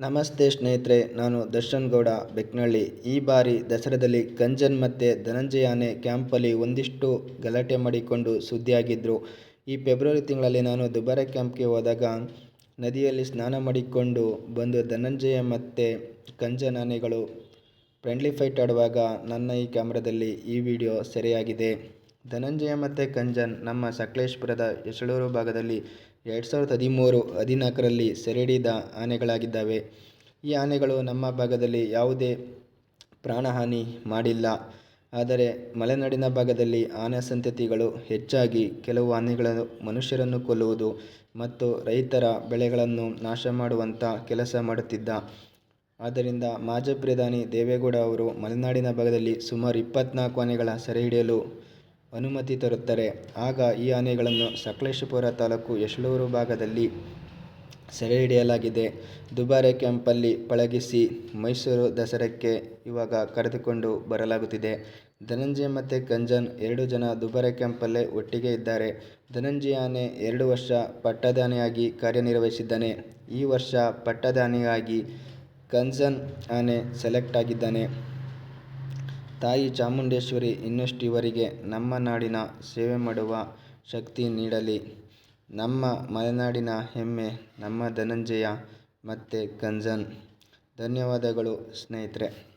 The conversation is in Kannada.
ನಮಸ್ತೆ ಸ್ನೇಹಿತರೆ, ನಾನು ದರ್ಶನ್ ಗೌಡ ಬೆಕ್ನಳ್ಳಿ. ಈ ಬಾರಿ ದಸರಾದಲ್ಲಿ ಗಂಜನ್ ಮತ್ತು ಧನಂಜಯ ಆನೆ ಕ್ಯಾಂಪಲ್ಲಿ ಒಂದಿಷ್ಟು ಗಲಾಟೆ ಮಾಡಿಕೊಂಡು ಸುದ್ದಿಯಾಗಿದ್ದರು ಈ ಫೆಬ್ರವರಿ ತಿಂಗಳಲ್ಲಿ ನಾನು ದುಬಾರೆ ಕ್ಯಾಂಪ್ಗೆ ಹೋದಾಗ ನದಿಯಲ್ಲಿ ಸ್ನಾನ ಮಾಡಿಕೊಂಡು ಬಂದು ಧನಂಜಯ ಮತ್ತು ಗಂಜನ್ ಆನೆಗಳು ಫ್ರೆಂಡ್ಲಿ ಫೈಟ್ ಆಡುವಾಗ ನನ್ನ ಈ ಕ್ಯಾಮ್ರಾದಲ್ಲಿ ಈ ವಿಡಿಯೋ ಸೆರೆಯಾಗಿದೆ. ಧನಂಜಯ ಮತ್ತು ಕಂಜನ್ ನಮ್ಮ ಸಕಲೇಶ್ಪುರದ ಯಶಳೂರು ಭಾಗದಲ್ಲಿ ಎರಡು ಸಾವಿರದ ಹದಿಮೂರು ಹದಿನಾಲ್ಕರಲ್ಲಿ ಸೆರೆಹಿಡಿದ ಆನೆಗಳಾಗಿದ್ದಾವೆ. ಈ ಆನೆಗಳು ನಮ್ಮ ಭಾಗದಲ್ಲಿ ಯಾವುದೇ ಪ್ರಾಣಹಾನಿ ಮಾಡಿಲ್ಲ. ಆದರೆ ಮಲೆನಾಡಿನ ಭಾಗದಲ್ಲಿ ಆನೆ ಸಂತತಿಗಳು ಹೆಚ್ಚಾಗಿ ಕೆಲವು ಆನೆಗಳನ್ನು ಮನುಷ್ಯರನ್ನು ಕೊಲ್ಲುವುದು ಮತ್ತು ರೈತರ ಬೆಳೆಗಳನ್ನು ನಾಶ ಮಾಡುವಂಥ ಕೆಲಸ ಮಾಡುತ್ತಿದ್ದ. ಆದ್ದರಿಂದ ಮಾಜಿ ಪ್ರಧಾನಿ ದೇವೇಗೌಡ ಅವರು ಮಲೆನಾಡಿನ ಭಾಗದಲ್ಲಿ ಸುಮಾರು ಇಪ್ಪತ್ನಾಲ್ಕು ಆನೆಗಳ ಸೆರೆ ಹಿಡಿಯಲು ಅನುಮತಿ ತರುತ್ತಾರೆ. ಆಗ ಈ ಆನೆಗಳನ್ನು ಸಕಲೇಶಪುರ ತಾಲೂಕು ಯಶಳೂರು ಭಾಗದಲ್ಲಿ ಸೆರೆ ಹಿಡಿಯಲಾಗಿದೆ ದುಬಾರೆ ಕ್ಯಾಂಪಲ್ಲಿ ಪಳಗಿಸಿ ಮೈಸೂರು ದಸರಾಕ್ಕೆ ಇವಾಗ ಕರೆದುಕೊಂಡು ಬರಲಾಗುತ್ತಿದೆ. ಧನಂಜಯ ಮತ್ತು ಕಂಜನ್ ಎರಡು ಜನ ದುಬಾರೆ ಕ್ಯಾಂಪಲ್ಲೇ ಒಟ್ಟಿಗೆ ಇದ್ದಾರೆ. ಧನಂಜಯ ಆನೆ ಎರಡು ವರ್ಷ ಪಟ್ಟದಾನೆಯಾಗಿ ಕಾರ್ಯನಿರ್ವಹಿಸಿದ್ದಾನೆ. ಈ ವರ್ಷ ಪಟ್ಟದಾನೆಯಾಗಿ ಕಂಜನ್ ಆನೆ ಸೆಲೆಕ್ಟ್ ಆಗಿದ್ದಾನೆ. ತಾಯಿ ಚಾಮುಂಡೇಶ್ವರಿ ಇನ್ನಷ್ಟುವರಿಗೆ ನಮ್ಮ ನಾಡಿನ ಸೇವೆ ಮಾಡುವ ಶಕ್ತಿ ನೀಡಲಿ. ನಮ್ಮ ಮಲೆನಾಡಿನ ಹೆಮ್ಮೆ, ನಮ್ಮ ಧನಂಜಯ ಮತ್ತು ಕಂಜನ್ ಧನ್ಯವಾದಗಳು ಸ್ನೇಹಿತರೆ.